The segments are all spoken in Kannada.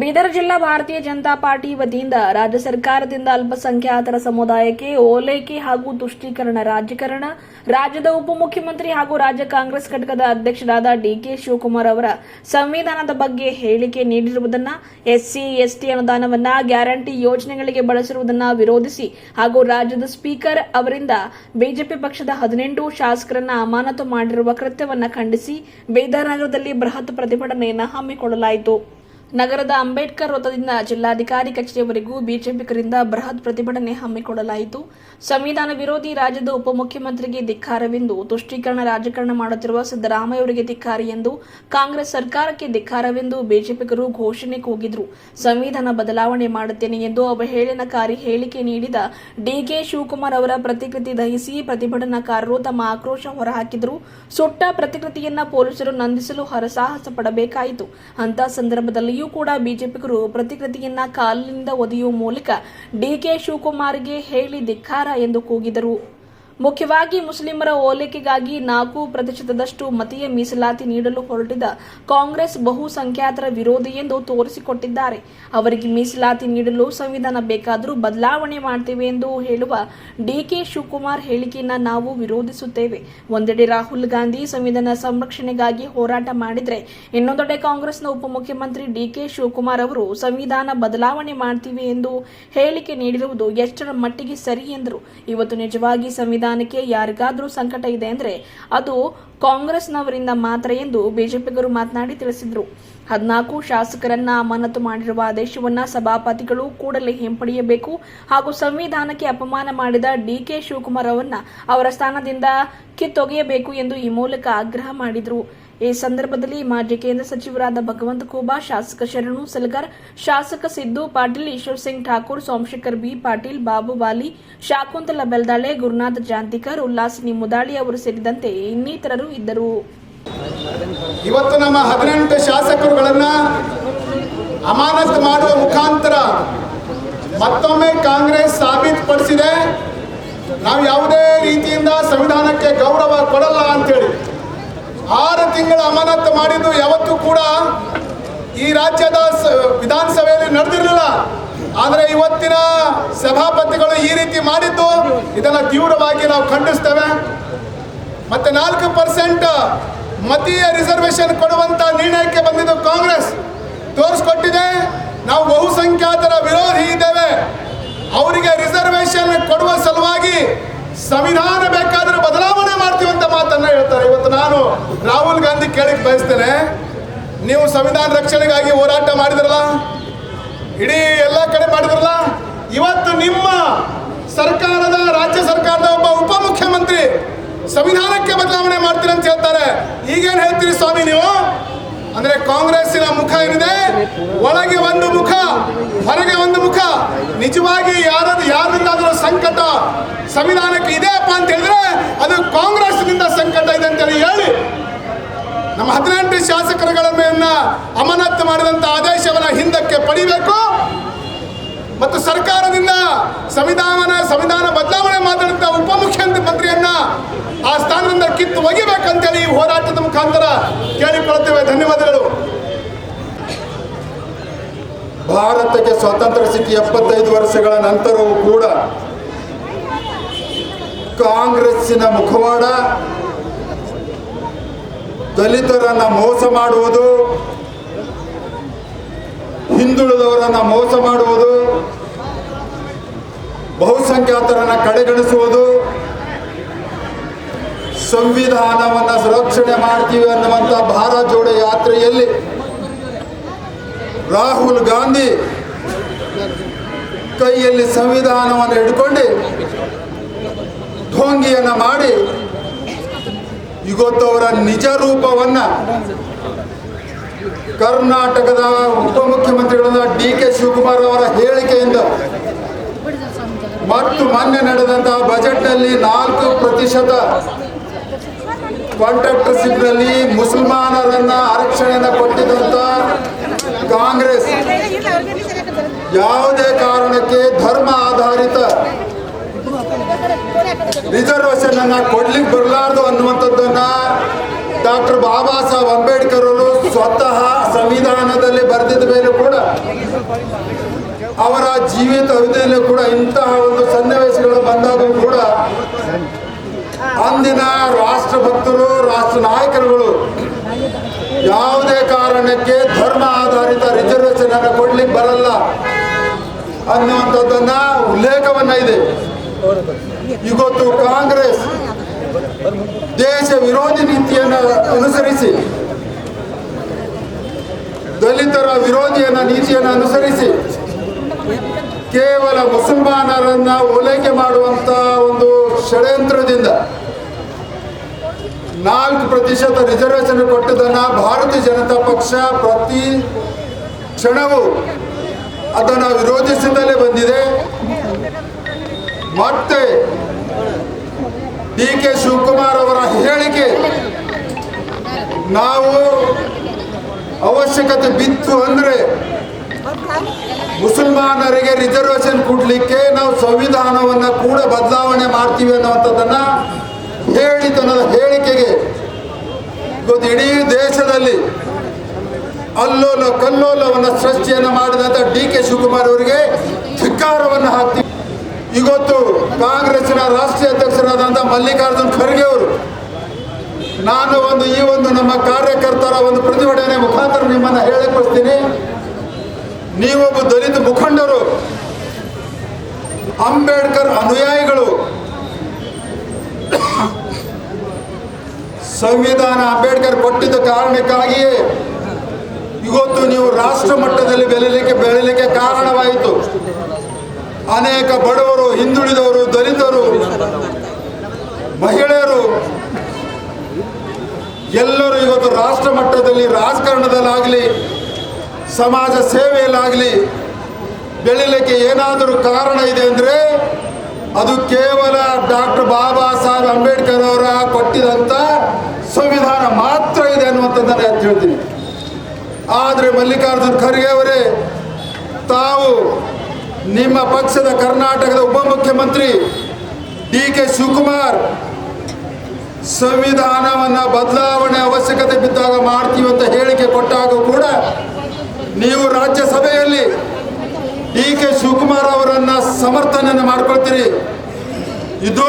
ಬೀದರ್ ಜಿಲ್ಲಾ ಭಾರತೀಯ ಜನತಾ ಪಾರ್ಟಿ ವತಿಯಿಂದ ರಾಜ್ಯ ಸರ್ಕಾರದಿಂದ ಅಲ್ಪಸಂಖ್ಯಾತರ ಸಮುದಾಯಕ್ಕೆ ಓಲೈಕೆ ಹಾಗೂ ತುಷ್ಟೀಕರಣ ರಾಜಕಾರಣ. ರಾಜ್ಯದ ಉಪಮುಖ್ಯಮಂತ್ರಿ ಹಾಗೂ ರಾಜ್ಯ ಕಾಂಗ್ರೆಸ್ ಘಟಕದ ಅಧ್ಯಕ್ಷರಾದ ಡಿಕೆ ಶಿವಕುಮಾರ್ ಅವರ ಸಂವಿಧಾನದ ಬಗ್ಗೆ ಹೇಳಿಕೆ ನೀಡಿರುವುದನ್ನ ಎಸ್ಸಿ, ಎಸ್ಟಿ ಅನುದಾನವನ್ನ ಗ್ಯಾರಂಟಿ ಯೋಜನೆಗಳಿಗೆ ಬಳಸಿರುವುದನ್ನ ವಿರೋಧಿಸಿ ಹಾಗೂ ರಾಜ್ಯದ ಸ್ಪೀಕರ್ ಅವರಿಂದ ಬಿಜೆಪಿ ಪಕ್ಷದ ಹದಿನೆಂಟು ಶಾಸಕರನ್ನ ಅಮಾನತು ಮಾಡಿರುವ ಕೃತ್ಯವನ್ನು ಖಂಡಿಸಿ ಬೀದರ್ ನಗರದಲ್ಲಿ ಬೃಹತ್ ಪ್ರತಿಭಟನೆಯನ್ನು ಹಮ್ಮಿಕೊಳ್ಳಲಾಯಿತು. ನಗರದ ಅಂಬೇಡ್ಕರ್ ವೃತ್ತದಿಂದ ಜಿಲ್ಲಾಧಿಕಾರಿ ಕಚೇರಿವರೆಗೂ ಬಿಜೆಪಿಗರಿಂದ ಬೃಹತ್ ಪ್ರತಿಭಟನೆ ಹಮ್ಮಿಕೊಳ್ಳಲಾಯಿತು. ಸಂವಿಧಾನ ವಿರೋಧಿ ರಾಜ್ಯದ ಉಪಮುಖ್ಯಮಂತ್ರಿಗೆ ಧಿಕ್ಕಾರವೆಂದು ತುಷ್ಟೀಕರಣ ರಾಜಕಾರಣ ಮಾಡುತ್ತಿರುವ ಸಿದ್ದರಾಮಯ್ಯವರಿಗೆ ಧಿಕ್ಕಾರ ಎಂದು ಕಾಂಗ್ರೆಸ್ ಸರ್ಕಾರಕ್ಕೆ ಧಿಕ್ಕಾರವೆಂದು ಬಿಜೆಪಿಗರು ಘೋಷಣೆ ಕೂಗಿದ್ರು. ಸಂವಿಧಾನ ಬದಲಾವಣೆ ಮಾಡುತ್ತೇನೆ ಎಂದು ಅವಹೇಳನಕಾರಿ ಹೇಳಿಕೆ ನೀಡಿದ ಡಿಕೆ ಶಿವಕುಮಾರ್ ಅವರ ಪ್ರತಿಕೃತಿ ದಹಿಸಿ ಪ್ರತಿಭಟನಾಕಾರರು ತಮ್ಮ ಆಕ್ರೋಶ ಹೊರಹಾಕಿದರು. ಸುಟ್ಟ ಪ್ರತಿಕೃತಿಯನ್ನ ಪೊಲೀಸರು ನಂದಿಸಲು ಹರಸಾಹಸ ಪಡಬೇಕಾಯಿತು. ಅಂತ ಸಂದರ್ಭದಲ್ಲಿಯೂ ಕೂಡ ಬಿಜೆಪಿಗರು ಪ್ರತಿಕೃತಿಯನ್ನ ಕಾಲಿನಿಂದ ಒದೆಯುವ ಮೂಲಕ ಡಿಕೆ ಶಿವಕುಮಾರ್ಗೆ ಹೇಳಿ ಧಿಕ್ಕಾರ ಎಂದು ಕೂಗಿದರು. ಮುಖ್ಯವಾಗಿ ಮುಸ್ಲಿಮರ ಓಲೈಕೆಗಾಗಿ ನಾಲ್ಕು ಪ್ರತಿಶತದಷ್ಟು ಮತೀಯ ಮೀಸಲಾತಿ ನೀಡಲು ಹೊರಟಿದ ಕಾಂಗ್ರೆಸ್ ಬಹುಸಂಖ್ಯಾತರ ವಿರೋಧಿ ಎಂದು ತೋರಿಸಿಕೊಟ್ಟಿದ್ದಾರೆ. ಅವರಿಗೆ ಮೀಸಲಾತಿ ನೀಡಲು ಸಂವಿಧಾನ ಬೇಕಾದರೂ ಬದಲಾವಣೆ ಮಾಡ್ತೇವೆ ಎಂದು ಹೇಳುವ ಡಿಕೆ ಶಿವಕುಮಾರ್ ಹೇಳಿಕೆಯನ್ನ ನಾವು ವಿರೋಧಿಸುತ್ತೇವೆ. ಒಂದೆಡೆ ರಾಹುಲ್ ಗಾಂಧಿ ಸಂವಿಧಾನ ಸಂರಕ್ಷಣೆಗಾಗಿ ಹೋರಾಟ ಮಾಡಿದರೆ ಇನ್ನೊಂದೆಡೆ ಕಾಂಗ್ರೆಸ್ನ ಉಪಮುಖ್ಯಮಂತ್ರಿ ಡಿಕೆ ಶಿವಕುಮಾರ್ ಅವರು ಸಂವಿಧಾನ ಬದಲಾವಣೆ ಮಾಡ್ತೀವಿ ಎಂದು ಹೇಳಿಕೆ ನೀಡಿರುವುದು ಎಷ್ಟರ ಮಟ್ಟಿಗೆ ಸರಿ ಎಂದರು. ಇವತ್ತು ನಿಜವಾಗಿ ಸಂವಿಧಾನಕ್ಕೆ ಯಾರಿಗಾದರೂ ಸಂಕಟ ಇದೆ ಅಂದ್ರೆ ಅದು ಕಾಂಗ್ರೆಸ್ನವರಿಂದ ಮಾತ್ರ ಎಂದು ಬಿಜೆಪಿಗರು ಮಾತನಾಡಿ ತಿಳಿಸಿದರು. ಹದಿನಾಲ್ಕು ಶಾಸಕರನ್ನ ಅಮಾನತು ಮಾಡಿರುವ ಆದೇಶವನ್ನ ಸಭಾಪತಿಗಳು ಕೂಡಲೇ ಹಿಂಪಡೆಯಬೇಕು ಹಾಗೂ ಸಂವಿಧಾನಕ್ಕೆ ಅಪಮಾನ ಮಾಡಿದ ಡಿಕೆ ಶಿವಕುಮಾರ್ ಅವರನ್ನ ಅವರ ಸ್ಥಾನದಿಂದ ಕಿತ್ತೊಗೆಯಬೇಕು ಎಂದು ಈ ಮೂಲಕ ಆಗ್ರಹ ಮಾಡಿದರು. ಈ ಸಂದರ್ಭದಲ್ಲಿ ಮಾಜಿ ಕೇಂದ್ರ ಸಚಿವರಾದ ಭಗವಂತ ಖೂಬಾ, ಶಾಸಕ ಶರಣು ಸಲಗರ್, ಶಾಸಕ ಸಿದ್ದು ಪಾಟೀಲ್, ಈಶ್ವರ್ ಸಿಂಗ್ ಠಾಕೂರ್, ಸೋಮಶೇಖರ್ ಬಿ ಪಾಟೀಲ್, ಬಾಬು ಬಾಲಿ ಶಾಕುಂತಲ ಬೆಲ್ದಾಳೆ, ಗುರುನಾಥ್ ಜಾಂತಿಕರ್, ಉಲ್ಲಾಸಿನಿ ಮುದಾಳಿ ಅವರು ಸೇರಿದಂತೆ ಇನ್ನಿತರರು ಇದ್ದರು. ಇವತ್ತು ನಮ್ಮ ಹದಿನೆಂಟು ಶಾಸಕರುಗಳನ್ನ ಅಮಾನತು ಮಾಡುವ ಮುಖಾಂತರ ಮತ್ತೊಮ್ಮೆ ಕಾಂಗ್ರೆಸ್ ಸಾಬೀತುಪಡಿಸಿದೆ. ನಾವು ಯಾವುದೇ ರೀತಿಯಿಂದ ಸಂವಿಧಾನಕ್ಕೆ ಗೌರವ ಕೊಡಲ್ಲ ಅಂತೇಳಿ. ಆರು ತಿಂಗಳ ಅಮಾನತು ಮಾಡಿದ್ದು ಯಾವತ್ತೂ ಕೂಡ ಈ ರಾಜ್ಯದ ವಿಧಾನಸಭೆಯಲ್ಲಿ ನಡೆದಿರಲಿಲ್ಲ. ಆದರೆ ಇವತ್ತಿನ ಸಭಾಪತಿಗಳು ಈ ರೀತಿ ಮಾಡಿದ್ದು, ಇದನ್ನು ತೀವ್ರವಾಗಿ ನಾವು ಖಂಡಿಸ್ತೇವೆ. ಮತ್ತೆ ನಾಲ್ಕು ಪರ್ಸೆಂಟ್ ಮತೀಯ ರಿಸರ್ವೇಶನ್ ಕೊಡುವಂತ ನಿರ್ಣಯಕ್ಕೆ ಬಂದಿದ್ದು ಕಾಂಗ್ರೆಸ್. ತೋರಿಸ್ಕೊಟ್ಟಿದೆ, ನಾವು ಬಹುಸಂಖ್ಯಾತರ ವಿರೋಧಿ ಇದ್ದೇವೆ. ಅವರಿಗೆ ರಿಸರ್ವೇಶನ್ ಕೊಡುವ ಸಲುವಾಗಿ ಸಂವಿಧಾನ ಬೇಕಾದ್ರೆ ಬದಲಾವಣೆ ಮಾಡ್ತೀವಿ ಅಂತ ಮಾತನ್ನ ಹೇಳ್ತಾರೆ, ಇವತ್ತು ನಾನು ರಾಹುಲ್ ಗಾಂಧಿ ಕೇಳಕ್ಕೆ ಬಯಸ್ತೇನೆ. ನೀವು ಸಂವಿಧಾನ ರಕ್ಷಣೆಗಾಗಿ ಹೋರಾಟ ಮಾಡಿದ್ರಲ್ಲ? ಇಡೀ ಎಲ್ಲ ಕಡೆ ಮಾಡಿದ್ರಲ್ಲ? ಇವತ್ತು ನಿಮ್ಮ ಸರ್ಕಾರದ, ರಾಜ್ಯ ಸರ್ಕಾರದ ಒಬ್ಬ ಉಪಮುಖ್ಯಮಂತ್ರಿ ಸಂವಿಧಾನಕ್ಕೆ ಬದಲಾವಣೆ ಮಾಡ್ತೀರಿ ಅಂತ ಹೇಳ್ತಾರೆ. ಈಗೇನ್ ಹೇಳ್ತೀರಿ ಸ್ವಾಮಿ ನೀವು? ಅಂದ್ರೆ ಕಾಂಗ್ರೆಸ್ಸಿನ ಮುಖ ಏನಿದೆ? ಒಳಗೆ ಒಂದು ಮುಖ, ಹೊರಗೆ ಒಂದು ಮುಖ. ನಿಜವಾಗಿ ಯಾರದು ಯಾರಿಂದಾದ್ರೂ ಸಂಕಟ ಸಂವಿಧಾನಕ್ಕೆ ಅಂತ ಹೇಳಿದ್ರೆ ಅದು ಕಾಂಗ್ರೆಸ್ನಿಂದ ಸಂಕಟ ಇದೆ ಅಂತೇಳಿ ಹೇಳಿ. ನಮ್ಮ ಹದಿನೆಂಟು ಶಾಸಕರುಗಳ ಮೇಲನ್ನ ಅಮಾನತು ಮಾಡಿದಂತ ಆದೇಶವನ್ನ ಹಿಂದಕ್ಕೆ ಪಡಿಬೇಕು. ಮತ್ತು ಸರ್ಕಾರದಿಂದ ಸಂವಿಧಾನ ಸಂವಿಧಾನ ಬದಲಾವಣೆ ಮಾಡಿದಂತ ಉಪಮುಖ್ಯಮಂತ್ರಿಯನ್ನ ಆ ಸ್ಥಾನದಿಂದ ಕಿತ್ತು ಒಗಿಬೇಕಂತೇಳಿ ಈ ಹೋರಾಟದ ಮುಖಾಂತರ ಕೇಳಿಕೊಳ್ಳುತ್ತೇವೆ. ಧನ್ಯವಾದಗಳು. ಭಾರತಕ್ಕೆ ಸ್ವಾತಂತ್ರ್ಯ ಸಿಕ್ಕಿ ಎಪ್ಪತ್ತೈದು ವರ್ಷಗಳ ನಂತರವೂ ಕೂಡ ಕಾಂಗ್ರೆಸ್ಸಿನ ಮುಖವಾಡ, ದಲಿತರನ್ನ ಮೋಸ ಮಾಡುವುದು, ಹಿಂದುಳಿದವರನ್ನ ಮೋಸ ಮಾಡುವುದು, ಬಹುಸಂಖ್ಯಾತರನ್ನ ಕಡೆಗಣಿಸುವುದು, ಸಂವಿಧಾನವನ್ನ ಸುರಕ್ಷಣೆ ಮಾಡ್ತೀವಿ ಅನ್ನುವಂಥ ಭಾರತ ಜೋಡೋ ಯಾತ್ರೆಯಲ್ಲಿ ರಾಹುಲ್ ಗಾಂಧಿ ಕೈಯಲ್ಲಿ ಸಂವಿಧಾನವನ್ನು ಹಿಡ್ಕೊಂಡು ಢೋಂಗಿಯನ್ನ ಮಾಡಿ ಇವತ್ತು ಅವರ ನಿಜ ರೂಪವನ್ನ ಕರ್ನಾಟಕದ ಉಪಮುಖ್ಯಮಂತ್ರಿಗಳಾದ ಡಿ ಕೆ ಶಿವಕುಮಾರ್ ಅವರ ಹೇಳಿಕೆಯಿಂದ ಮತ್ತು ಮೊನ್ನೆ ನಡೆದಂತಹ ಬಜೆಟ್ನಲ್ಲಿ ನಾಲ್ಕು ಪ್ರತಿಶತ ಕಾಂಟ್ರಾಕ್ಟರ್ಶಿಪ್ನಲ್ಲಿ ಮುಸಲ್ಮಾನರನ್ನ ಆರಕ್ಷಣೆಯನ್ನು ಕೊಟ್ಟಿದ್ದಂತ ಕಾಂಗ್ರೆಸ್. ಯಾವುದೇ ಕಾರಣಕ್ಕೆ ಧರ್ಮ ಆಧಾರಿತ ರಿಸರ್ವೇಶನ್ ಅನ್ನ ಕೊಡ್ಲಿಕ್ಕೆ ಬರಲಾರ್ದು ಅನ್ನುವಂಥದ್ದನ್ನ ಡಾಕ್ಟರ್ ಬಾಬಾ ಸಾಹೇಬ್ ಅಂಬೇಡ್ಕರ್ ಅವರು ಸ್ವತಃ ಸಂವಿಧಾನದಲ್ಲಿ ಬರೆದಿದ್ದ ಮೇಲೆ ಕೂಡ ಅವರ ಜೀವಿತ ಅವಧಿಯಲ್ಲೂ ಕೂಡ ಇಂತಹ ಒಂದು ಸನ್ನಿವೇಶಗಳು ಬಂದಾಗ ಕೂಡ ಅಂದಿನ ರಾಷ್ಟ್ರಭಕ್ತರು ರಾಷ್ಟ್ರ ನಾಯಕರುಗಳು ಯಾವುದೇ ಕಾರಣಕ್ಕೆ ಧರ್ಮ ಆಧಾರಿತ ರಿಸರ್ವೇಶನ್ ಅನ್ನು ಕೊಡ್ಲಿಕ್ಕೆ ಬರಲ್ಲ ಅನ್ನುವಂಥದ್ದನ್ನ ಉಲ್ಲೇಖವನ್ನ ಇದೆ. ಇವತ್ತು ಕಾಂಗ್ರೆಸ್ ದೇಶ ವಿರೋಧಿ ನೀತಿಯನ್ನು ಅನುಸರಿಸಿ, ದಲಿತರ ವಿರೋಧಿಯನ್ನ ನೀತಿಯನ್ನು ಅನುಸರಿಸಿ ಕೇವಲ ಮುಸಲ್ಮಾನರನ್ನ ಓಲೈಕೆ ಮಾಡುವಂತ ಒಂದು ಷಡ್ಯಂತ್ರದಿಂದ ನಾಲ್ಕು ಪ್ರತಿಶತ ರಿಸರ್ವೇಷನ್ ಕೊಟ್ಟದನ್ನ ಭಾರತೀಯ ಜನತಾ ಪಕ್ಷ ಪ್ರತಿ ಕ್ಷಣವೂ ಅದನ್ನು ವಿರೋಧಿಸುತ್ತಲೇ ಬಂದಿದೆ. ಮತ್ತೆ ಡಿ ಕೆ ಶಿವಕುಮಾರ್ ಅವರ ಹೇಳಿಕೆ, ನಾವು ಅವಶ್ಯಕತೆ ಬಿತ್ತು ಅಂದ್ರೆ ಮುಸಲ್ಮಾನರಿಗೆ ರಿಸರ್ವೇಶನ್ ಕೊಡ್ಲಿಕ್ಕೆ ನಾವು ಸಂವಿಧಾನವನ್ನ ಕೂಡ ಬದಲಾವಣೆ ಮಾಡ್ತೀವಿ ಅನ್ನುವಂಥದ್ದನ್ನ ಹೇಳಿತನದ ಹೇಳಿಕೆಗೆ. ಇವತ್ತು ಇಡೀ ದೇಶದಲ್ಲಿ ಅಲ್ಲೋಲ ಕಲ್ಲೋಲವನ್ನ ಸೃಷ್ಟಿಯನ್ನು ಮಾಡಿದಂತ ಡಿ ಕೆ ಶಿವಕುಮಾರ್ ಅವರಿಗೆ ಧಿಕ್ಕಾರವನ್ನು ಹಾಕ್ತೀವಿ. ಇವತ್ತು ಕಾಂಗ್ರೆಸ್ನ ರಾಷ್ಟ್ರೀಯ ಅಧ್ಯಕ್ಷರಾದಂಥ ಮಲ್ಲಿಕಾರ್ಜುನ್ ಖರ್ಗೆ ಅವರು ನಾನು ಒಂದು ಈ ಒಂದು ನಮ್ಮ ಕಾರ್ಯಕರ್ತರ ಒಂದು ಪ್ರತಿಭಟನೆ ಮುಖಾಂತರ ನಿಮ್ಮನ್ನು ಹೇಳಿಕೊಡ್ತೀನಿ. ನೀವೊಬ್ಬ ದಲಿತ ಮುಖಂಡರು, ಅಂಬೇಡ್ಕರ್ ಅನುಯಾಯಿಗಳು, ಸಂವಿಧಾನ ಅಂಬೇಡ್ಕರ್ ಕೊಟ್ಟಿದ್ದ ಕಾರಣಕ್ಕಾಗಿಯೇ ಇವತ್ತು ನೀವು ರಾಷ್ಟ್ರ ಮಟ್ಟದಲ್ಲಿ ಬೆಳಲಿಕ್ಕೆ ಬೆಳಲಿಕ್ಕೆ ಕಾರಣವಾಯಿತು. ಅನೇಕ ಬಡವರು, ಹಿಂದುಳಿದವರು, ದಲಿತರು, ಮಹಿಳೆಯರು, ಎಲ್ಲರೂ ಇವತ್ತು ರಾಷ್ಟ್ರ ಮಟ್ಟದಲ್ಲಿ ರಾಜಕಾರಣದಲ್ಲಾಗಲಿ, ಸಮಾಜ ಸೇವೆಯಲ್ಲಾಗಲಿ ಬೆಳಿಲಿಕ್ಕೆ ಏನಾದರೂ ಕಾರಣ ಇದೆ ಅಂದರೆ ಅದು ಕೇವಲ ಡಾಕ್ಟರ್ ಬಾಬಾ ಸಾಹೇಬ್ ಅಂಬೇಡ್ಕರ್ ಅವರ ಕೊಟ್ಟಿದಂಥ ಸಂವಿಧಾನ ಮಾತ್ರ ಇದೆ ಅನ್ನುವಂಥದ್ದನ್ನು ಎತ್ತಿ ಹೇಳ್ತೀನಿ. ಆದರೆ ಮಲ್ಲಿಕಾರ್ಜುನ್ ಖರ್ಗೆ ಅವರೇ ತಾವು ನಿಮ್ಮ ಪಕ್ಷದ ಕರ್ನಾಟಕದ ಉಪಮುಖ್ಯಮಂತ್ರಿ ಡಿ ಕೆ ಶಿವಕುಮಾರ್ ಸಂವಿಧಾನವನ್ನು ಬದಲಾವಣೆ ಅವಶ್ಯಕತೆ ಬಿದ್ದಾಗ ಮಾಡ್ತೀವಿ ಅಂತ ಹೇಳಿಕೆ ಕೊಟ್ಟಾಗ ಕೂಡ ನೀವು ರಾಜ್ಯಸಭೆಯಲ್ಲಿ ಡಿ ಕೆ ಶಿವಕುಮಾರ್ ಅವರನ್ನು ಸಮರ್ಥನೆಯನ್ನು ಮಾಡ್ಕೊಳ್ತೀರಿ. ಇದು